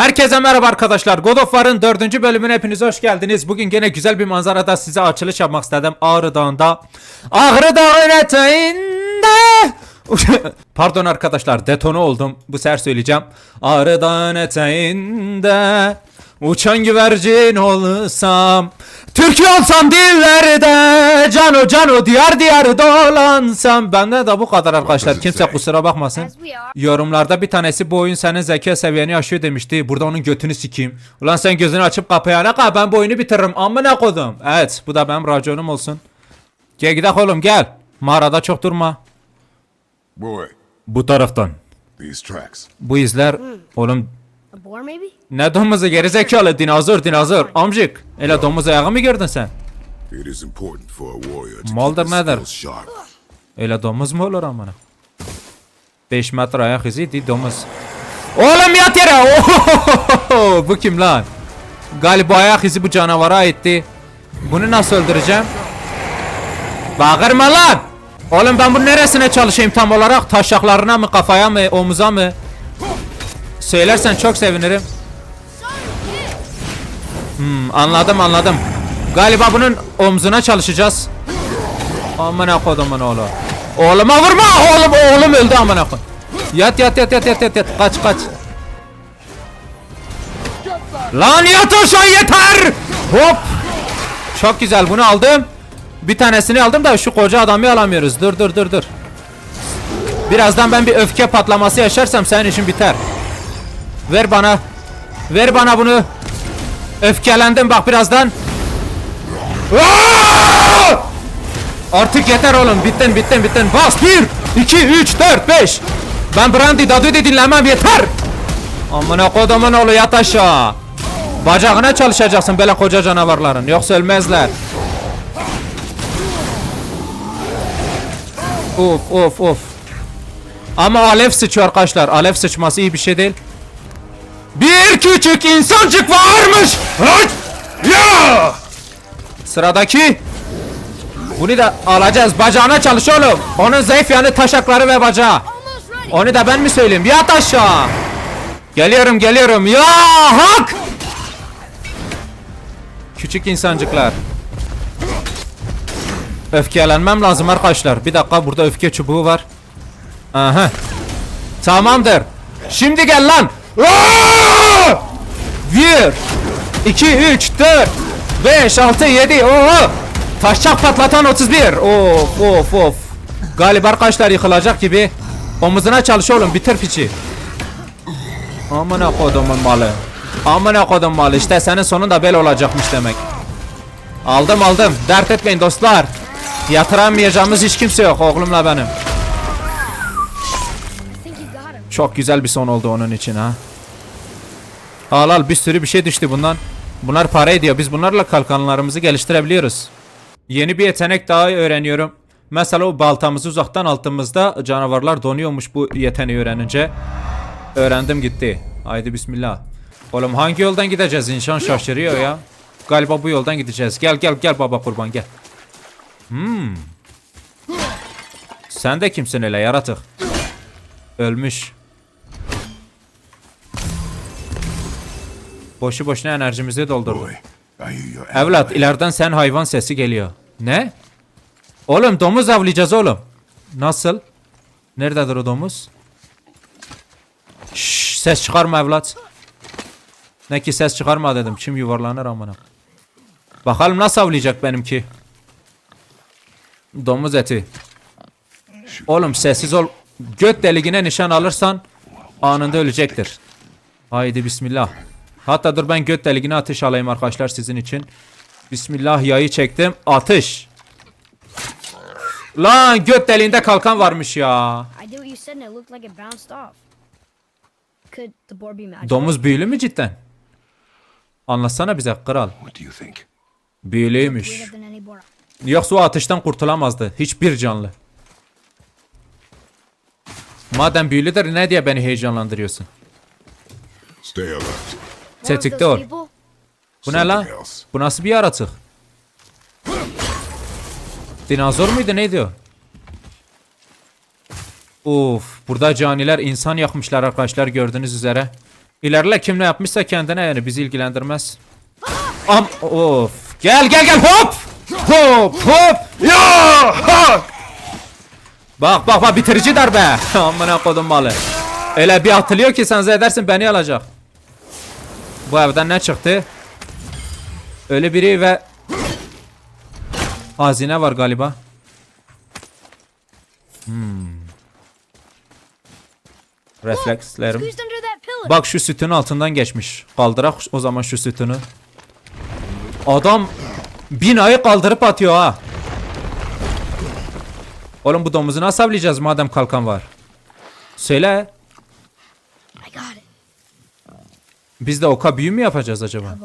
Herkese merhaba arkadaşlar. God of War'ın 4. bölümüne hepiniz hoş geldiniz. Bugün gene güzel bir manzarada size açılış yapmak istedim. Ağrı Dağı'nda. Ağrı Dağı'nın eteğinde. Pardon arkadaşlar detone oldum. Bu sefer söyleyeceğim. Ağrı Dağı'nın eteğinde. Uçan güvercin olsam Türkiye olsam dillerde Cano cano diyar diyar dolansam Benden de bu kadar arkadaşlar kimse kusura bakmasın. Yorumlarda bir tanesi bu oyun senin zeka seviyeni aşıyor demişti. Burada onun götünü sikeyim. Ulan sen gözünü açıp kapayana kadar ben bu oyunu bitiririm. Amına kodum. Evet bu da benim raconum olsun. Gel gidelim oğlum gel. Mağarada çok durma. Boy, Bu taraftan. these tracks. Bu izler oğlum boar, maybe? Ne domuzu gerizekalı dinozor dinozor amcık. Ele domuz ayağı mı gördün sen? It is important for a warrior to Maldır nedir? Öyle domuz mu olur amına? 5 metre ayak izi di domuz. Oğlum yat yere. Ohohoho! Bu kim lan? Galiba ayak izi bu canavara aitti. Bunu nasıl öldüreceğim? Bağırma lan! Oğlum ben bunun neresine çalışayım tam olarak? Taşaklarına mı, kafaya mı, omuza mı? Söylersen çok sevinirim. Hmm, anladım anladım. Galiba bunun omzuna çalışacağız. Amına kodumun oğlu. Oğluma vurma oğlum oğlum öldü amına koy. Yat yat yat yat yat yat yat kaç kaç. Lan yat aşağı yeter. Hop. Çok güzel bunu aldım. Bir tanesini aldım da şu koca adamı alamıyoruz. Dur dur dur dur. Birazdan ben bir öfke patlaması yaşarsam senin işin biter. Ver bana. Ver bana bunu. Öfkelendim bak birazdan. Artık yeter oğlum. Bittin bittin bittin. Bas 1 2 3 4 5. Ben Brandy Dadu'yu dinlemem yeter. Amına kodumun oğlu yat aşağı. Bacağına çalışacaksın böyle koca canavarların. Yoksa ölmezler. Of of of. Ama alev sıçıyor arkadaşlar. Alev sıçması iyi bir şey değil. Bir küçük insancık varmış. Ya! Sıradaki. Bunu da alacağız. Bacağına çalış oğlum. Onun zayıf yanı taşakları ve bacağı. Onu da ben mi söyleyeyim? Yat aşağı. Geliyorum geliyorum. Ya hak. Küçük insancıklar. Öfkelenmem lazım arkadaşlar. Bir dakika burada öfke çubuğu var. Aha. Tamamdır. Şimdi gel lan. Bir. 2 3 4 5 6 7 Oo! Taşçak patlatan 31. Of of of. Galiba arkadaşlar yıkılacak gibi. Omuzuna çalış oğlum bitir piçi. Amına kodumun malı. Amına kodum malı. İşte senin sonun da böyle olacakmış demek. Aldım aldım. Dert etmeyin dostlar. Yatıramayacağımız hiç kimse yok oğlumla benim. Çok güzel bir son oldu onun için ha. Al al bir sürü bir şey düştü bundan. Bunlar para ediyor. Biz bunlarla kalkanlarımızı geliştirebiliyoruz. Yeni bir yetenek daha öğreniyorum. Mesela o baltamızı uzaktan altımızda canavarlar donuyormuş bu yeteneği öğrenince. Öğrendim gitti. Haydi bismillah. Oğlum hangi yoldan gideceğiz? İnsan şaşırıyor ya. Galiba bu yoldan gideceğiz. Gel gel gel baba kurban gel. Hmm. Sen de kimsin öyle yaratık? Ölmüş. Boşu boşuna enerjimizi your Evlat ileriden sen hayvan sesi geliyor. Ne? Oğlum domuz avlayacağız oğlum. Nasıl? Nerededir o domuz? Şşş ses çıkarma evlat. Ne ki ses çıkarma dedim. Çim yuvarlanır amına. Bakalım nasıl avlayacak benimki. Domuz eti. Oğlum sessiz ol. Göt deliğine nişan alırsan anında ölecektir. Haydi bismillah. Hatta dur ben göt deliğine atış alayım arkadaşlar sizin için. Bismillah yayı çektim. Atış. Lan göt deliğinde kalkan varmış ya. Domuz büyülü mü cidden? Anlatsana bize kral. Büyülüymüş. Yoksa o atıştan kurtulamazdı. Hiçbir canlı. Madem büyülüdür ne diye beni heyecanlandırıyorsun? Stay alert. Of Tetikte ol. Bu ne else. Bu nasıl bir yaratık? Dinozor muydu neydi o? Uf, burada caniler insan yakmışlar arkadaşlar gördüğünüz üzere. İlerle kim ne yapmışsa kendine yani bizi ilgilendirmez. Am of. Gel gel gel hop. Hop hop. Ya ha. Bak bak bak bitirici darbe. Amına kodum malı. Öyle bir atılıyor ki sen zannedersin beni alacak. Bu evden ne çıktı? Öyle biri ve hazine var galiba. Hmm. Reflekslerim. Bak şu sütün altından geçmiş. Kaldırak o zaman şu sütünü. Adam binayı kaldırıp atıyor ha. Oğlum bu domuzu nasıl avlayacağız madem kalkan var? Söyle. Biz de oka büyü mü yapacağız acaba?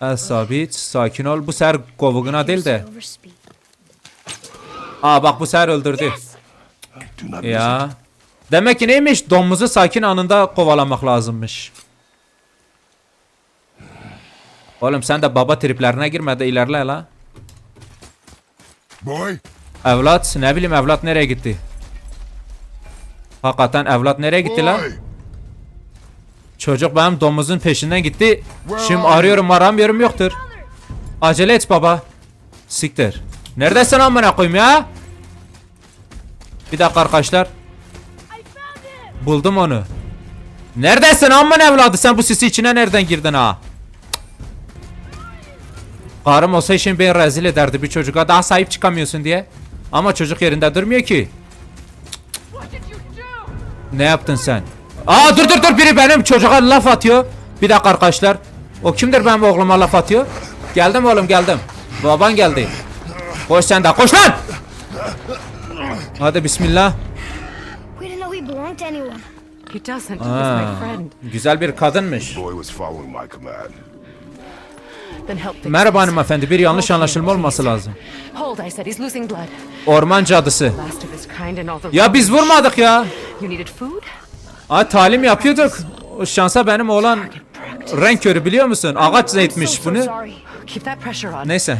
El sabit, sakin ol. Bu sefer kovuğuna değil de. Aa bak bu sefer öldürdü. Ya. Demek ki neymiş? Domuzu sakin anında kovalamak lazımmış. Oğlum sen de baba triplerine girme de ilerle la. Boy, Evlat ne bileyim evlat nereye gitti? Hakikaten evlat nereye gitti la? boy. Çocuk benim domuzun peşinden gitti. Şimdi arıyorum aramıyorum yoktur. Acele et baba. Siktir. Neredesin amına koyayım ya? Bir dakika arkadaşlar. Buldum onu. Neredesin amına evladı sen bu sisi içine nereden girdin ha? Karım olsa şimdi beni rezil ederdi bir çocuğa daha sahip çıkamıyorsun diye. Ama çocuk yerinde durmuyor ki. Ne yaptın sen? Aa dur dur dur biri benim çocuğa laf atıyor. Bir dakika arkadaşlar. O kimdir benim oğluma laf atıyor? Geldim oğlum geldim. Baban geldi. Koş sen de koş lan. Hadi bismillah. Aa, güzel bir kadınmış. Merhaba hanımefendi bir yanlış anlaşılma olması lazım. Orman cadısı. Ya biz vurmadık ya. Aa talim yapıyorduk. O şansa benim oğlan renk körü biliyor musun? Ağaç zeytmiş bunu. Neyse.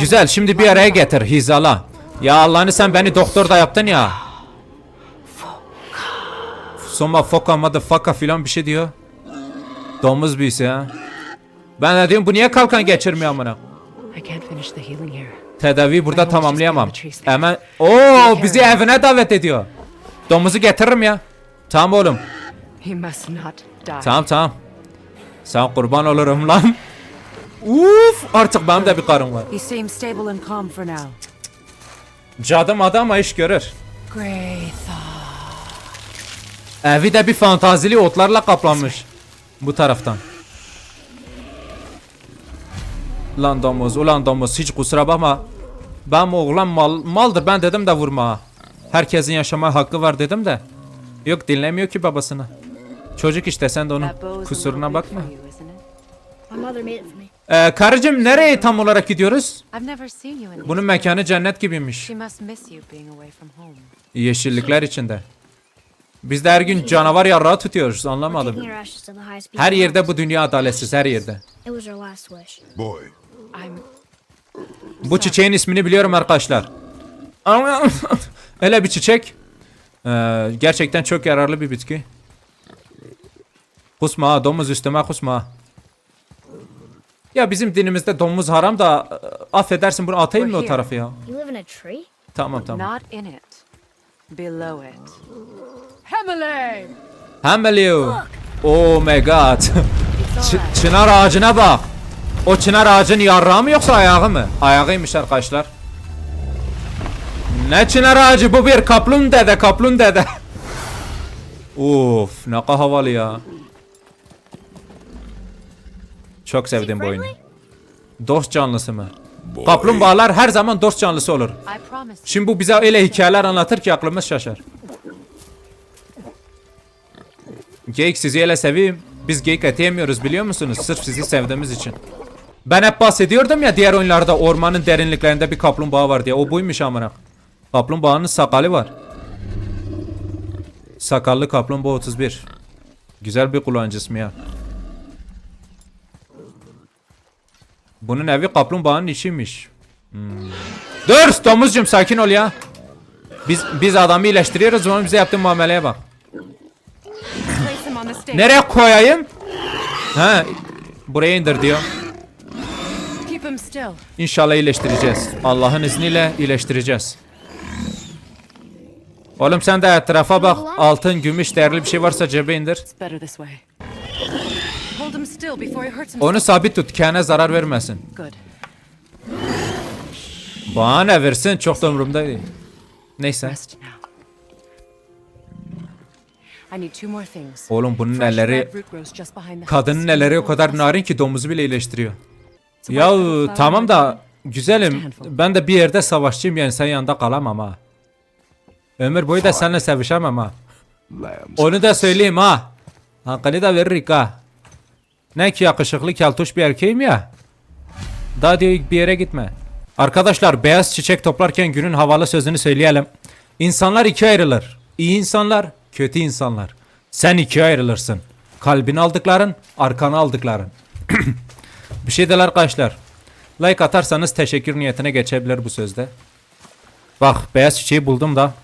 Güzel şimdi bir araya getir hizala. Ya Allah'ını sen beni doktor da yaptın ya. Soma foka motherfucker filan bir şey diyor. Domuz büyüsü ya. Ben de diyorum bu niye kalkan geçirmiyor amına. Tedavi burada tamamlayamam. Hemen Oo bizi evine davet ediyor. Domuzu getiririm ya. Tamam oğlum. He must not die. Tamam tamam. Sen kurban olurum lan. Uf artık benim de bir karım var. He seems stable and calm for now. Cadım adam iş görür. Evi de bir fantazili otlarla kaplanmış. Bu taraftan. Lan domuz, ulan domuz hiç kusura bakma. Ben oğlan mal, maldır ben dedim de vurma. Herkesin yaşama hakkı var dedim de. Yok dinlemiyor ki babasını. Çocuk işte sen de onun kusuruna bakma. Ee, karıcığım nereye tam olarak gidiyoruz? Bunun mekanı cennet gibiymiş. Yeşillikler içinde. Biz de her gün canavar yarrağı tutuyoruz anlamadım. her yerde bu dünya adaletsiz her yerde. Boy, Bu çiçeğin ismini biliyorum arkadaşlar. Öyle bir çiçek. Ee, gerçekten çok yararlı bir bitki. Kusma ha, domuz üstüme kusma. Ya bizim dinimizde domuz haram da e, affedersin bunu atayım mı o tarafa ya? Tamam tamam. not in it. Below it. Hemele! Hemeliu. Oh my god. Ç- çınar ağacına bak. O çınar ağacın yarrağı mı yoksa ayağı mı? Ayağıymış arkadaşlar. Ne çınar ağacı bu bir kaplum dede kaplum dede. Uf ne kadar havalı ya. Çok sevdim bu oyunu. Dost canlısı mı? boy. Kaplumbağalar her zaman dost canlısı olur. Şimdi bu bize öyle hikayeler anlatır ki aklımız şaşar. Geyik sizi öyle seveyim. Biz geyik eti yemiyoruz biliyor musunuz? Sırf sizi sevdiğimiz için. Ben hep bahsediyordum ya diğer oyunlarda ormanın derinliklerinde bir kaplumbağa var diye. O buymuş amına. Kaplumbağanın sakalı var. Sakallı kaplumbağa 31. Güzel bir kullanıcı ismi ya. Bunun evi kaplumbağanın içiymiş. Dur domuzcum sakin ol ya. Biz biz adamı iyileştiriyoruz onun bize yaptığı muameleye bak. Nereye koyayım? He. Buraya indir diyor. İnşallah iyileştireceğiz. Allah'ın izniyle iyileştireceğiz. Oğlum sen de etrafa bak. Altın, gümüş, değerli bir şey varsa cebe indir. Onu sabit tut. Kendine zarar vermesin. Bana ne versin çok da umurumda değil. Neyse. Oğlum bunun elleri kadının elleri o kadar narin ki domuzu bile iyileştiriyor. Ya tamam da güzelim. Ben de bir yerde savaşçıyım yani sen yanında kalamam ha. Ömür boyu da seninle sevişemem ha. Onu da söyleyeyim ha. Hakkını da veririk ha. Ne ki yakışıklı keltoş bir erkeğim ya. Daha diyor bir yere gitme. Arkadaşlar beyaz çiçek toplarken günün havalı sözünü söyleyelim. İnsanlar ikiye ayrılır. İyi insanlar, kötü insanlar. Sen ikiye ayrılırsın. Kalbini aldıkların, arkanı aldıkların. bir şey değil arkadaşlar. Like atarsanız teşekkür niyetine geçebilir bu sözde. Bak beyaz çiçeği buldum da.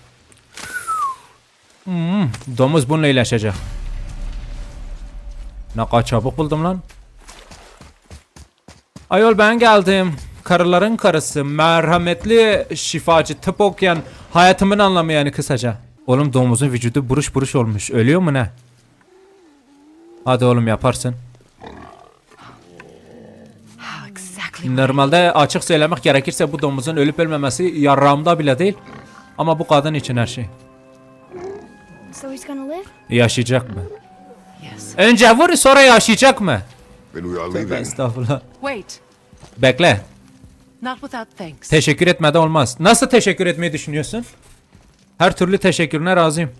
Hmm, domuz bununla iyileşecek. Ne kadar çabuk buldum lan. Ayol ben geldim. Karıların karısı, merhametli şifacı, tıp okuyan, hayatımın anlamı yani kısaca. Oğlum domuzun vücudu buruş buruş olmuş. Ölüyor mu ne? Hadi oğlum yaparsın. Normalde açık söylemek gerekirse bu domuzun ölüp ölmemesi yarrağımda bile değil. Ama bu kadın için her şey. So he's gonna live? Yaşayacak mı? Yes. Önce vur sonra yaşayacak mı? Then we are leaving. estağfurullah. Wait. Bekle. Not without thanks. Teşekkür etmeden olmaz. Nasıl teşekkür etmeyi düşünüyorsun? Her türlü teşekkürüne razıyım.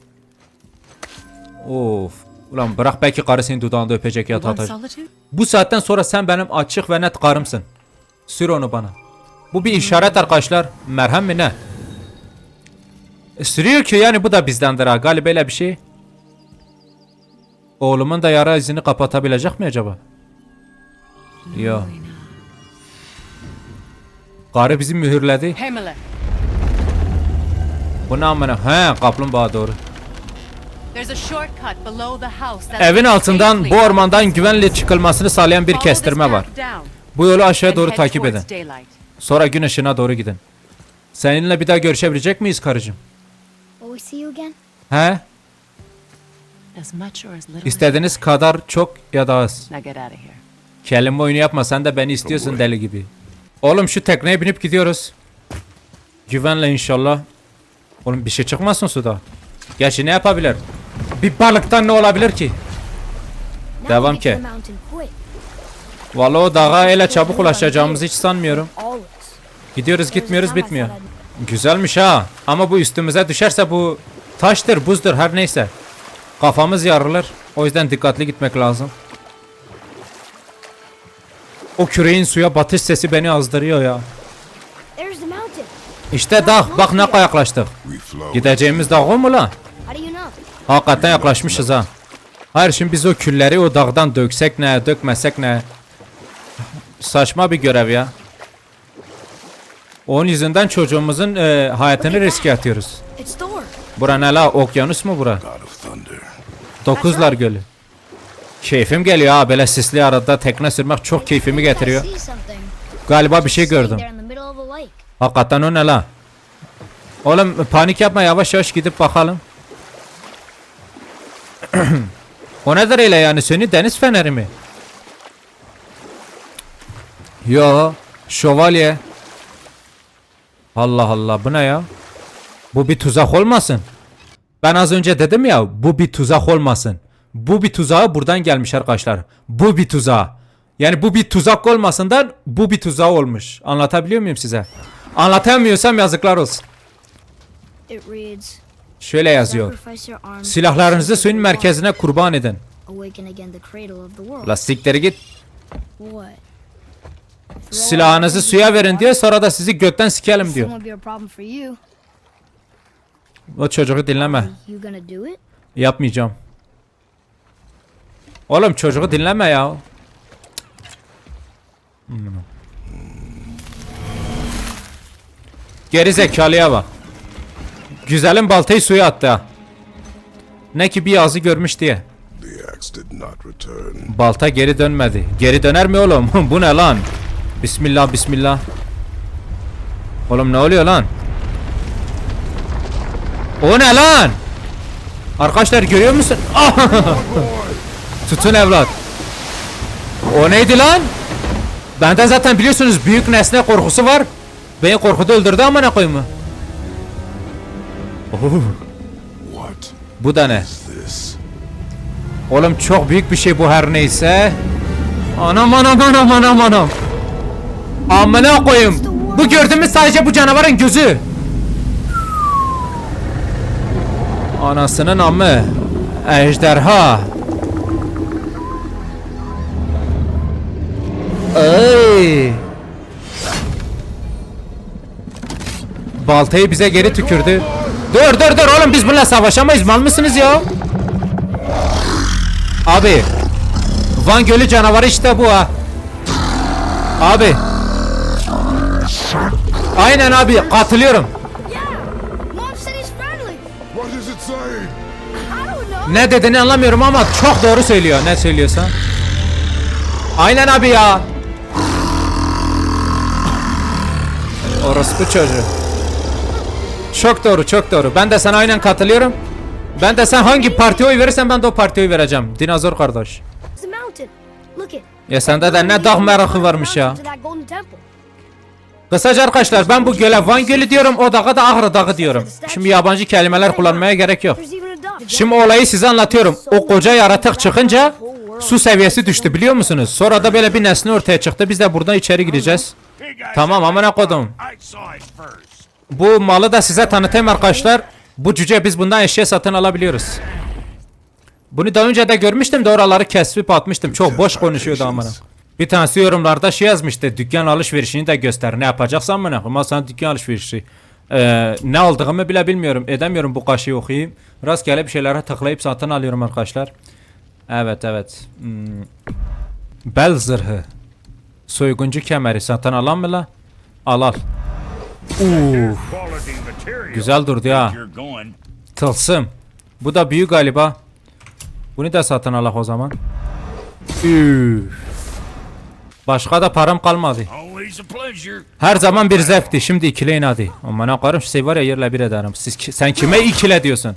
Of. Ulan bırak belki karı senin dudağında öpecek ya You want tatar. solitude? Bu saatten sonra sen benim açık ve net karımsın. Sür onu bana. Bu bir işaret arkadaşlar. Merhem mi ne? E, sürüyor ki yani bu da bizdendir ha. Galiba öyle bir şey. Oğlumun da yara izini kapatabilecek mi acaba? Yok. Karı bizi mühürledi. Bu ne amına? He kaplumbağa doğru. Evin altından bu ormandan güvenle çıkılmasını sağlayan bir kestirme var. Bu yolu aşağıya doğru takip edin. Sonra gün ışığına doğru gidin. Seninle bir daha görüşebilecek miyiz karıcığım? We see you again? He? As much or as little İstediğiniz kadar çok ya da az. Now get out of here. Kelime oyunu yapma sen de beni istiyorsun deli gibi. Oğlum şu tekneye binip gidiyoruz. Güvenle inşallah. Oğlum bir şey çıkmasın suda. Gerçi ne yapabilir? Bir balıktan ne olabilir ki? Now Devam we get to ki. the mountain quick. Vallahi o dağa öyle çabuk ulaşacağımızı hiç sanmıyorum. Always. Gidiyoruz gitmiyoruz bitmiyor. Güzelmiş ha. Ama bu üstümüze düşerse bu taştır, buzdur her neyse. Kafamız yarılır. O yüzden dikkatli gitmek lazım. O küreğin suya batış sesi beni azdırıyor ya. İşte dağ. Bak ne kadar yaklaştık. Gideceğimiz dağ o mu know? Hakikaten yaklaşmışız ha. Hayır şimdi biz o külleri o dağdan döksek ne, dökmesek ne? Saçma bir görev ya. Onun yüzünden çocuğumuzun e, hayatını riske atıyoruz. Bura ne la? Okyanus mu bura? Dokuzlar Gölü. Keyfim geliyor ha böyle sisli arada tekne sürmek çok keyfimi getiriyor. Galiba bir şey gördüm. Hakikaten o ne la? Oğlum panik yapma yavaş yavaş gidip bakalım. o nedir öyle yani seni deniz feneri mi? Yo şövalye. Allah Allah bu ne ya? Bu bir tuzak olmasın. Ben az önce dedim ya bu bir tuzak olmasın. Bu bir tuzağa buradan gelmiş arkadaşlar. Bu bir tuzağa. Yani bu bir tuzak olmasından bu bir tuzağı olmuş. Anlatabiliyor muyum size? Anlatamıyorsam yazıklar olsun. Şöyle yazıyor. Silahlarınızı suyun merkezine kurban edin. Awaken again Silahınızı suya verin diyor sonra da sizi götten sikelim diyor. O çocuğu dinleme. Yapmayacağım. Oğlum çocuğu dinleme ya. Geri zekalıya bak. Güzelim baltayı suya attı ha. Ne ki bir yazı görmüş diye. Balta geri dönmedi. Geri döner mi oğlum? Bu ne lan? Bismillah bismillah. Oğlum ne oluyor lan? O ne lan? Arkadaşlar görüyor musun? Ah! Tutun evlat. O neydi lan? Bende zaten biliyorsunuz büyük nesne korkusu var. Beni korkuda öldürdü ama ne mı? Oh, bu da ne? Oğlum çok büyük bir şey bu her neyse. Anam anam anam anam anam. Amına koyayım. Bu gördüğümüz sadece bu canavarın gözü. Anasının amı. Ejderha. Ey. Baltayı bize geri tükürdü. Dur dur dur oğlum biz bununla savaşamayız mal mısınız ya? Abi. Van Gölü canavarı işte bu ha. Abi. I don't know. Ne dediğini anlamıyorum ama çok doğru söylüyor. Ne söylüyorsa. Aynen abi ya. Orospu çocuğu. Çok doğru, çok doğru. Ben de sana aynen katılıyorum. Ben de sen hangi partiye oy verirsen ben de o partiye oy vereceğim. Dinozor kardeş. Ya sende de ne dağ merakı varmış ya. Kısaca arkadaşlar ben bu göle Van Gölü diyorum o dağa da Ağrı Dağı diyorum. Şimdi yabancı kelimeler kullanmaya gerek yok. Şimdi olayı size anlatıyorum. O koca yaratık çıkınca su seviyesi düştü biliyor musunuz? Sonra da böyle bir nesne ortaya çıktı. Biz de buradan içeri gireceğiz. Tamam amına kodum. Bu malı da size tanıtayım arkadaşlar. Bu cüce biz bundan eşya satın alabiliyoruz. Bunu daha önce de görmüştüm de oraları kesip atmıştım. Çok boş konuşuyordu amına. Bir tanesi yorumlarda şey yazmıştı. Dükkan alışverişini de göster. Ne yapacaksan amına. Ama sana dükkan alışverişi. Ee, ne aldığımı bile bilmiyorum. Edemiyorum bu kaşıyı okuyayım. Rastgele bir şeylere tıklayıp satın alıyorum arkadaşlar. Evet evet. Hmm. Bel zırhı. Soyguncu kemeri satın alan mı la? Al al. Uf. Güzel durdu ya. Tılsım. Bu da büyük galiba. Bunu da satın alak o zaman. Üf. Başka da param kalmadı. Her zaman bir zevkti. Şimdi ikileyin hadi. Aman akarım şu şey var ya yerle bir ederim. Siz, ki- sen kime ikile diyorsun?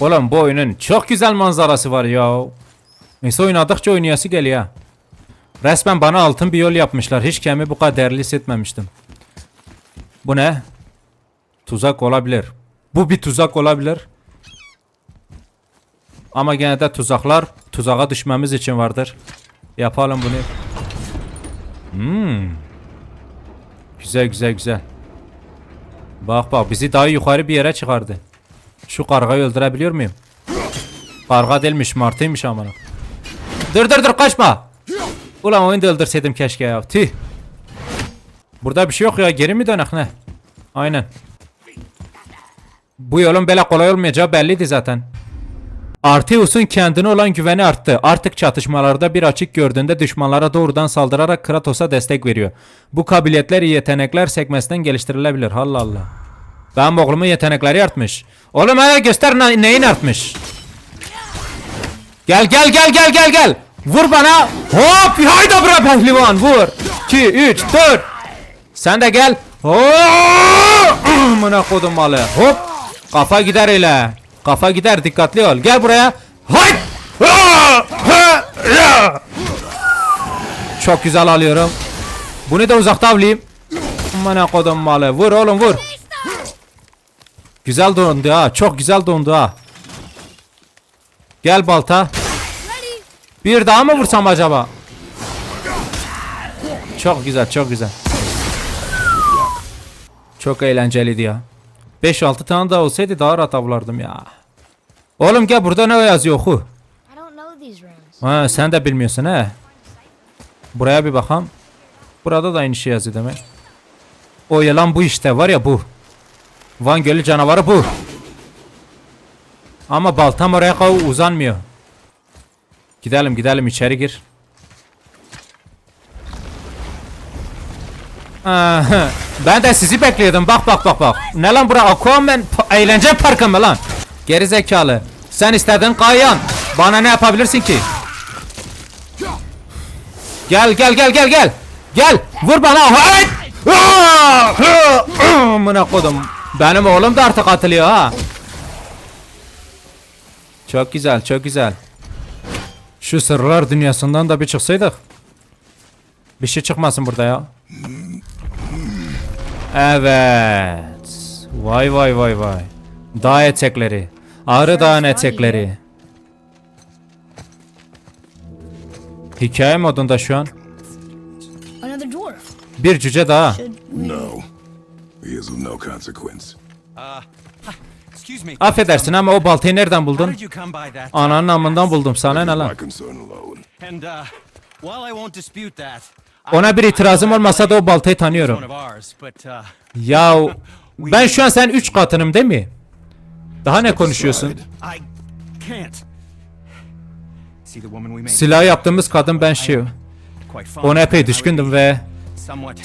Oğlum bu oyunun çok güzel manzarası var ya. Neyse oynadıkça oynayası geliyor. Resmen bana altın bir yol yapmışlar. Hiç kendimi bu kadar değerli hissetmemiştim. Bu ne? Tuzak olabilir. Bu bir tuzak olabilir. Ama gene de tuzaklar tuzağa düşmemiz için vardır. Yapalım bunu. Hmm. Güzel güzel güzel. Bak bak bizi daha yukarı bir yere çıkardı. Şu kargayı öldürebiliyor muyum? Karga değilmiş martıymış amına. Dur dur dur kaçma. Ulan oyunu da öldürseydim keşke ya. Tüh. Burada bir şey yok ya geri mi dönek ne? Aynen. Bu yolun böyle kolay olmayacağı belliydi zaten. Arteus'un kendine olan güveni arttı. Artık çatışmalarda bir açık gördüğünde düşmanlara doğrudan saldırarak Kratos'a destek veriyor. Bu kabiliyetler yetenekler sekmesinden geliştirilebilir. Allah Allah. Benim oğlumun yetenekleri artmış. Oğlum hadi göster ne- neyin artmış. Gel gel gel gel gel gel. Vur bana. Hop hayda bre pehlivan vur. 2 3 4. Sen de gel. Hop. Amına kodum malı. Hop. Kafa gider ile. Kafa gider dikkatli ol. Gel buraya. Hay. Çok güzel alıyorum. Bunu da uzakta avlayayım. Amına kodum malı. Vur oğlum vur. Güzel dondu ha. Çok güzel dondu ha. Gel balta. Bir daha mı vursam acaba? Çok güzel, çok güzel. Çok eğlenceliydi ya. 5-6 tane daha olsaydı daha rahat avlardım ya. Oğlum gel burada ne yazıyor oku. Ha sen de bilmiyorsun he. Buraya bir bakalım. Burada da aynı şey yazıyor demek. O yalan bu işte var ya bu. Van Gölü canavarı bu. Ama baltam oraya uzanmıyor. Gidelim gidelim içeri gir. Ben de sizi bekliyordum. Bak bak bak bak. Ne lan bura Aquaman eğlence parkı mı lan? Geri zekalı. Sen istedin kayan. Bana ne yapabilirsin ki? Gel gel gel gel gel. Gel vur bana. Hayt! Amına kodum. Benim oğlum da artık atılıyor ha. Çok güzel çok güzel. Şu sırlar dünyasından da bir çıksaydık. Bir şey çıkmasın burada ya. Evet. Vay vay vay vay. Dağ etekleri. Ağrı dağın etekleri. Hikaye modunda şu an. Bir cüce daha. No. He is of no consequence. Me. Affedersin ama o baltayı nereden buldun? Ananın amından buldum sana ne lan? Ona bir itirazım olmasa da o baltayı tanıyorum. uh, Ya ben şu an sen 3 katınım değil mi? Daha ne konuşuyorsun? Silah yaptığımız kadın ben şey. Ona epey düşkündüm ve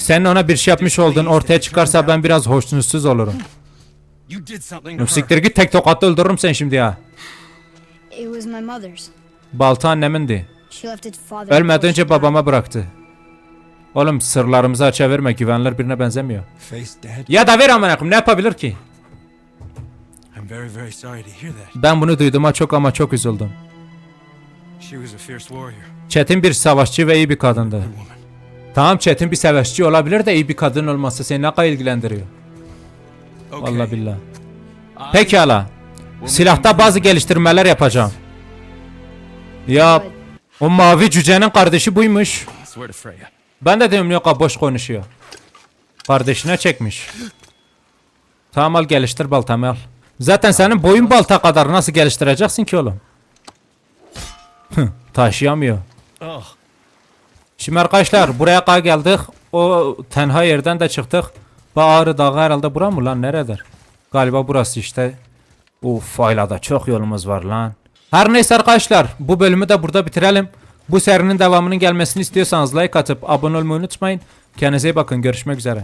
senin ona bir şey yapmış olduğun ortaya çıkarsa ben biraz hoşnutsuz olurum. Siktir git tek tokatla öldürürüm seni şimdi ya. Balta annemindi. Ölmeden önce babama bıraktı. Oğlum sırlarımızı açığa verme güvenilir birine benzemiyor. Ya da ver amına ne yapabilir ki? Ben bunu duyduğuma çok ama çok üzüldüm. Çetin bir savaşçı ve iyi bir kadındı. Tamam çetin bir savaşçı olabilir de iyi bir kadın olması seni ne kadar ilgilendiriyor? Vallahi billah. Pekala. Silahta bazı geliştirmeler yapacağım. Ya o mavi cücenin kardeşi buymuş. Ben de diyorum yok boş konuşuyor. Kardeşine çekmiş. Tamam al geliştir baltamı al. Zaten senin boyun balta kadar nasıl geliştireceksin ki oğlum? Taşıyamıyor. Oh, Şimdi arkadaşlar buraya kadar geldik. O tenha yerden de çıktık. Bu Ağrı Dağı herhalde bura mı lan neredir? Galiba burası işte. Uf hala da çok yolumuz var lan. Her neyse arkadaşlar bu bölümü de burada bitirelim. Bu serinin devamının gelmesini istiyorsanız like atıp abone olmayı unutmayın. Kendinize iyi bakın görüşmek üzere.